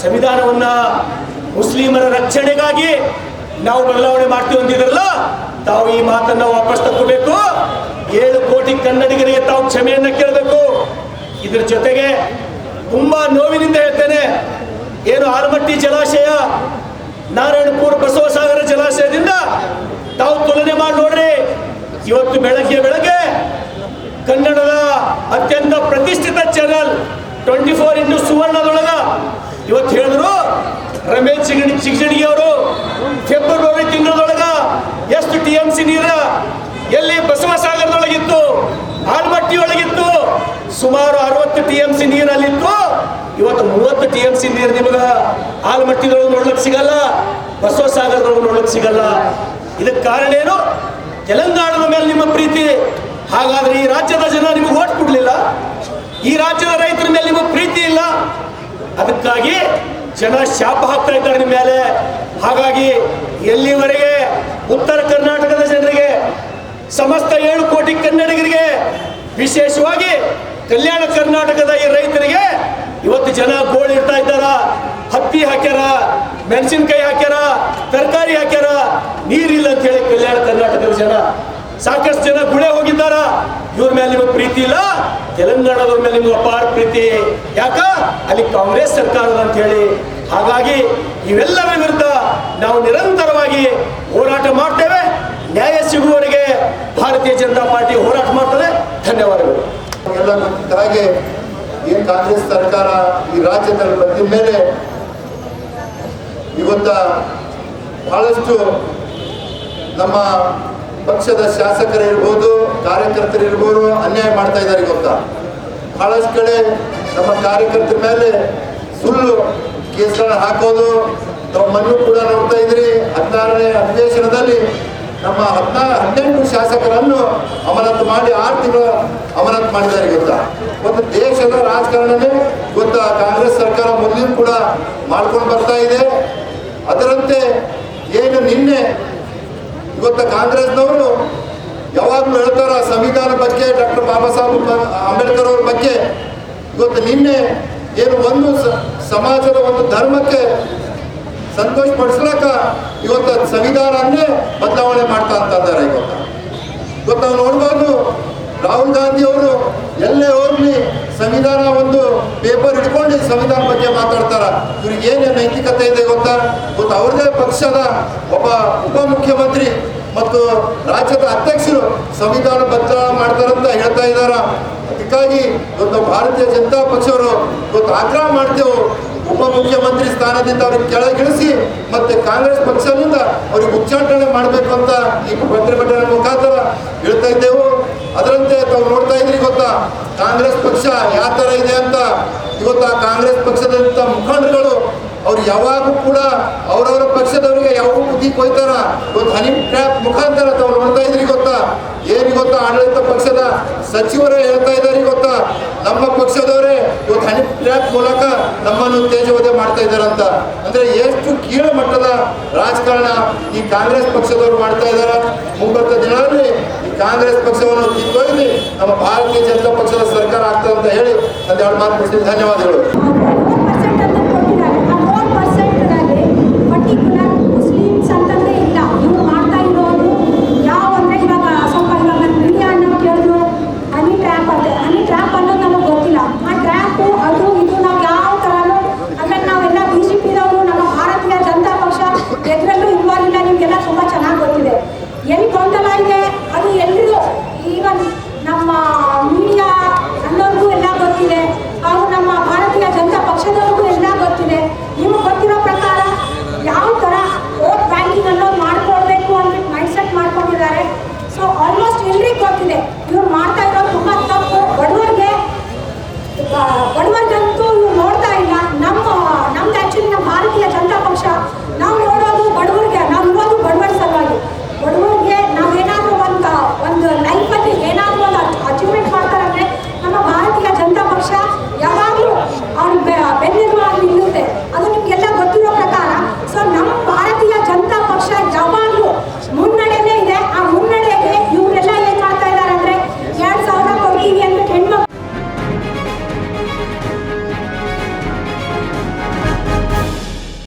ಸಂವಿಧಾನವನ್ನ ಮುಸ್ಲಿಮರ ರಕ್ಷಣೆಗಾಗಿ ನಾವು ಬದಲಾವಣೆ ಮಾಡ್ತೀವಿ ಅಂತಿದ್ರಲ್ಲ, ತಾವು ಈ ಮಾತನ್ನ ವಾಪಸ್ ತಕ್ಕೋಬೇಕು. ಏಳು ಕೋಟಿ ಕನ್ನಡಿಗರಿಗೆ ತಾವು ಕ್ಷಮೆಯನ್ನ ಕೇಳಬೇಕು. ಇದ್ರ ಜೊತೆಗೆ ತುಂಬಾ ನೋವಿನಿಂದ ಹೇಳ್ತೇನೆ, ಏನು ಆಲಮಟ್ಟಿ ಜಲಾಶಯ, ನಾರಾಯಣಪುರ ಬಸವಸಾಗರ ಜಲಾಶಯದಿಂದ ತಾವು ತುಲನೆ ಮಾಡಿ ನೋಡ್ರಿ ಇವತ್ತು ಬೆಳಗ್ಗೆ ಬೆಳಗ್ಗೆ ಕನ್ನಡದ ಅತ್ಯಂತ ಪ್ರತಿಷ್ಠಿತ ಚಾನಲ್ ಟ್ವೆಂಟಿ ಫೋರ್ ಇಂಟು ಸುವರ್ಣದೊಳಗ ಇವತ್ತು ಹೇಳಿದ್ರು ರಮೇಶ್ ಚಿಗಣಿ ಚಿಗಡಿ ಅವರು ಫೆಬ್ರವರಿ ತಿಂಗಳದೊಳಗ ಎಷ್ಟು ಟಿ ಎಂ ಸಿ ನೀರ ಎಲ್ಲಿ ಬಸವಸಾಗರದೊಳಗಿತ್ತು ಆಲ್ಮಟ್ಟಿ ಒಳಗಿತ್ತು ಸುಮಾರು ಅರವತ್ತು ಟಿ ಎಂ ಸಿ ನೀರಲ್ಲಿತ್ತು, ಇವತ್ತು ಮೂವತ್ತು ಟಿ ಎಂ ಸಿ ನೀರು ನಿಮಗೆ ಆಲ್ಮಟ್ಟಿದೊಳಗೆ ನೋಡ್ಲಿಕ್ಕೆ ಸಿಗಲ್ಲ, ಬಸವಸಾಗರದೊಳಗೆ ನೋಡ್ಲಿಕ್ಕೆ ಸಿಗಲ್ಲ. ಇದಕ್ಕೆ ಕಾರಣ ಏನು? ತೆಲಂಗಾಣದ ಮೇಲೆ ನಿಮ್ಮ ಪ್ರೀತಿ. ಹಾಗಾದ್ರೆ ಈ ರಾಜ್ಯದ ಜನ ನಿಮಗೆ ಓಟ್ ಕೊಡಲಿಲ್ಲ? ಈ ರಾಜ್ಯದ ರೈತರ ಮೇಲೆ ನಿಮಗೆ ಪ್ರೀತಿ ಇಲ್ಲ? ಅದಕ್ಕಾಗಿ ಜನ ಶಾಪ ಹಾಕ್ತಾ ಇದ್ದಾರೆ ನಿಮ್ಮ ಮೇಲೆ. ಹಾಗಾಗಿ ಎಲ್ಲಿವರೆಗೆ ಉತ್ತರ ಕರ್ನಾಟಕದ ಜನರಿಗೆ, ಸಮಸ್ತ ಏಳು ಕೋಟಿ ಕನ್ನಡಿಗರಿಗೆ, ವಿಶೇಷವಾಗಿ ಕಲ್ಯಾಣ ಕರ್ನಾಟಕದ ಈ ರೈತರಿಗೆ ಇವತ್ತು ಜನ ಗೋಳ್ ಇಡ್ತಾ ಇದ್ದಾರ. ಹತ್ತಿ ಹಾಕ್ಯಾರ, ಮೆಣಸಿನ್ಕಾಯಿ ಹಾಕ್ಯಾರ, ತರಕಾರಿ ಹಾಕ್ಯಾರ. ನೀರಿಲ್ಲ ಅಂತ ಹೇಳಿ ಕಲ್ಯಾಣ ಕರ್ನಾಟಕದ ಜನ. ಸಾಕಷ್ಟು ಜನ ಗುಳೆ ಹೋಗಿದ್ದಾರ. ಇವ್ರ ಮೇಲೆ ನಿಮಗೆ ಪ್ರೀತಿ ಇಲ್ಲ? ತೆಲಂಗಾಣದವ್ರ ಮೇಲೆ ನಿಮ್ಗೆ ಅಪಾರ ಪ್ರೀತಿ. ಯಾಕ? ಅಲ್ಲಿ ಕಾಂಗ್ರೆಸ್ ಸರ್ಕಾರದ ಅಂತ ಹೇಳಿ. ಹಾಗಾಗಿ ಇವೆಲ್ಲರ ವಿರುದ್ಧ ನಾವು ನಿರಂತರವಾಗಿ ಹೋರಾಟ ಮಾಡ್ತೇವೆ. ನ್ಯಾಯ ಸಿಗುವವರೆಗೆ ಭಾರತೀಯ ಜನತಾ ಪಾರ್ಟಿ ಹೋರಾಟ ಮಾಡ್ತದೆ. ಧನ್ಯವಾದಗಳು. ಏನ್ ಕಾಂಗ್ರೆಸ್ ಸರ್ಕಾರ ಈ ರಾಜ್ಯದಲ್ಲಿ ಬಂದ ಮೇಲೆ ಇವತ್ತ ಬಹಳಷ್ಟು ನಮ್ಮ ಪಕ್ಷದ ಶಾಸಕರಿರ್ಬೋದು ಕಾರ್ಯಕರ್ತರಿರ್ಬೋದು ಅನ್ಯಾಯ ಮಾಡ್ತಾ ಇದ್ದಾರೆ ಇವತ್ತ. ಬಹಳಷ್ಟು ಕಡೆ ನಮ್ಮ ಕಾರ್ಯಕರ್ತರ ಮೇಲೆ ಸುಳ್ಳು ಕೇಸ್ಗಳನ್ನ ಹಾಕೋದು ನಮ್ಮ ಮಣ್ಣು ಕೂಡ ನೋಡ್ತಾ ಇದ್ರಿ. ಹದಿನಾರನೇ ಅಧಿವೇಶನದಲ್ಲಿ ನಮ್ಮ ಹದಿನಾರು ಹದಿನೆಂಟು ಶಾಸಕರನ್ನು ಅಮಾನತು ಮಾಡಿ, ಆರು ತಿಂಗಳ ಅಮಾನತು ಮಾಡಿದ್ದಾರೆ ಗೊತ್ತಾ? ಒಂದು ದೇಶದ ರಾಜಕಾರಣನೇ ಗೊತ್ತಾ? ಕಾಂಗ್ರೆಸ್ ಸರ್ಕಾರ ಮುಂದಿನ ಕೂಡ ಮಾಡ್ಕೊಂಡು ಬರ್ತಾ ಇದೆ. ಅದರಂತೆ ಏನು ನಿನ್ನೆ ಇವತ್ತು ಕಾಂಗ್ರೆಸ್ನವರು ಯಾವಾಗಲೂ ಹೇಳ್ತಾರ, ಸಂವಿಧಾನ ಬಗ್ಗೆ ಡಾಕ್ಟರ್ ಬಾಬಾ ಸಾಹೇಬ್ ಅಂಬೇಡ್ಕರ್ ಅವ್ರ ಬಗ್ಗೆ ಇವತ್ತು ನಿನ್ನೆ ಏನು ಒಂದು ಸಮಾಜದ ಒಂದು ಧರ್ಮಕ್ಕೆ ಸಂತೋಷ ಪಡಿಸ್ಲಾಕ ಇವತ್ತು ಸಂವಿಧಾನನ್ನೇ ಬದಲಾವಣೆ ಮಾಡ್ತಾ ಅಂತಂದಾರೆ ಇವತ್ತು ಇವತ್ತು ನಾವು ನೋಡ್ಬೋದು ರಾಹುಲ್ ಗಾಂಧಿ ಅವರು ಎಲ್ಲೇ ಹೋಗ್ಲಿ, ಸಂವಿಧಾನ ಒಂದು ಪೇಪರ್ ಇಟ್ಕೊಂಡು ಸಂವಿಧಾನ ಬಗ್ಗೆ ಮಾತಾಡ್ತಾರ. ಇವ್ರಿಗೆ ಏನೇ ನೈತಿಕತೆ ಇದೆ ಗೊತ್ತಾ? ಗೊತ್ತ? ಅವ್ರದೇ ಪಕ್ಷದ ಒಬ್ಬ ಉಪಮುಖ್ಯಮಂತ್ರಿ ಮತ್ತು ರಾಜ್ಯದ ಅಧ್ಯಕ್ಷರು ಸಂವಿಧಾನ ಬದಲಾವಣೆ ಮಾಡ್ತಾರಂತ ಹೇಳ್ತಾ ಇದ್ದಾರ. ಅದಕ್ಕಾಗಿ ಒಂದು ಭಾರತೀಯ ಜನತಾ ಪಕ್ಷವರು ಇವತ್ತು ಆಗ್ರಹ ಮಾಡ್ತೇವೆ. ಉಪಮುಖ್ಯಮಂತ್ರಿ ಸ್ಥಾನದಿಂದ ಅವ್ರಿಗೆ ಕೆಳಗಿಳಿಸಿ ಮತ್ತೆ ಕಾಂಗ್ರೆಸ್ ಪಕ್ಷದಿಂದ ಅವ್ರಿಗೆ ಉಚ್ಚಾಟನೆ ಮಾಡಬೇಕು ಅಂತ ಈ ಪ್ರತಿಭಟನೆ ಮುಖಾಂತರ ಹೇಳ್ತಾ ಇದ್ದೆವು. ಅದರಂತೆ ತಾವು ನೋಡ್ತಾ ಇದ್ರಿ ಗೊತ್ತಾ? ಕಾಂಗ್ರೆಸ್ ಪಕ್ಷ ಯಾವ ತರ ಇದೆ ಅಂತ ಇವತ್ತು ಆ ಕಾಂಗ್ರೆಸ್ ಪಕ್ಷದಂತ ಮುಖಂಡರುಗಳು, ಅವ್ರು ಯಾವಾಗೂ ಕೂಡ ಅವರವರ ಪಕ್ಷದವರಿಗೆ ಯಾವಾಗ ಬುದ್ಧಿ ಕೊಯ್ತಾರ. ಇವತ್ತು ಹನಿ ಟ್ರ್ಯಾಪ್ ಮುಖಾಂತರ ತಾವು ನೋಡ್ತಾ ಇದ್ರಿ ಗೊತ್ತಾ? ಏನು ಗೊತ್ತಾ? ಆಡಳಿತ ಪಕ್ಷದ ಸಚಿವರೇ ಹೇಳ್ತಾ ಇದ್ದಾರೆ ಗೊತ್ತಾ? ನಮ್ಮ ಪಕ್ಷದವರೇ ಇವತ್ತು ಹನಿ ಟ್ರ್ಯಾಪ್ ಮೂಲಕ ನಮ್ಮನ್ನು ತೇಜವದೆ ಮಾಡ್ತಾ ಇದ್ದಾರಂತ ಅಂದ್ರೆ ಎಷ್ಟು ಕೀಳು ಮಟ್ಟದ ರಾಜಕಾರಣ ಈ ಕಾಂಗ್ರೆಸ್ ಪಕ್ಷದವರು ಮಾಡ್ತಾ ಇದ್ದಾರೆ ಕಾಂಗ್ರೆಸ್ ಪಕ್ಷವನ್ನು ಕಿತ್ತೊಯ್ದು ನಮ್ಮ ಭಾರತೀಯ ಜನತಾ ಪಕ್ಷದ ಸರ್ಕಾರ ಆಗ್ತದೆ ಅಂತ ಹೇಳಿ ಒಂದೆರಡು ಮಾತು ಕೊಡ್ತೀನಿ ಧನ್ಯವಾದಗಳು.